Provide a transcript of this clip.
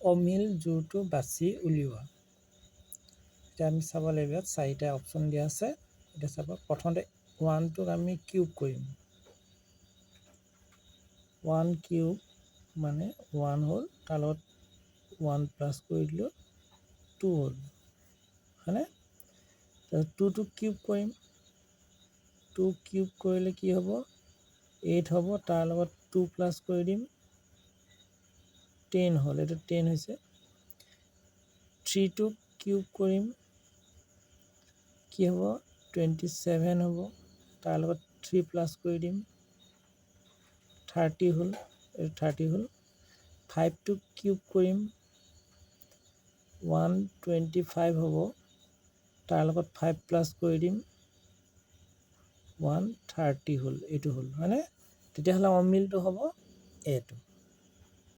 অমিল জোৰটো বাছি উলিওৱা এতিয়া আমি চাব লাগিব, ইয়াত চাৰিটা অপশ্যন দিয়া আছে। এতিয়া চাব, প্ৰথমতে ওৱানটোক আমি কিউব কৰিম। ওৱান কিউব মানে ওৱান হ'ল তাৰ লগত ওৱান প্লাছ কৰি দিলোঁ টু হ'ল। হয়নে? টুটো কিউব কৰিম। টু কিউব কৰিলে কি হ'ব? এইট হ'ব, তাৰ লগত টু প্লাছ কৰি দিম। টেন হ'ল এইটো টেন হৈছে থ্ৰীটো কিউব কৰিম কি হ'ব? টুৱেণ্টি ছেভেন হ'ব তাৰ লগত থ্ৰী প্লাছ কৰি দিম? থাৰ্টি হ'ল এইটো থাৰ্টি হ'ল। ফাইভটো কিউব কৰিম ওৱান টুৱেণ্টি ফাইভ হ'ব তাৰ লগত ফাইভ প্লাছ কৰি দিম? ওৱান থাৰ্টি হ'ল, এইটো হ'ল। হয়নে তেতিয়াহ'লে অমিলটো হ'ব এইটো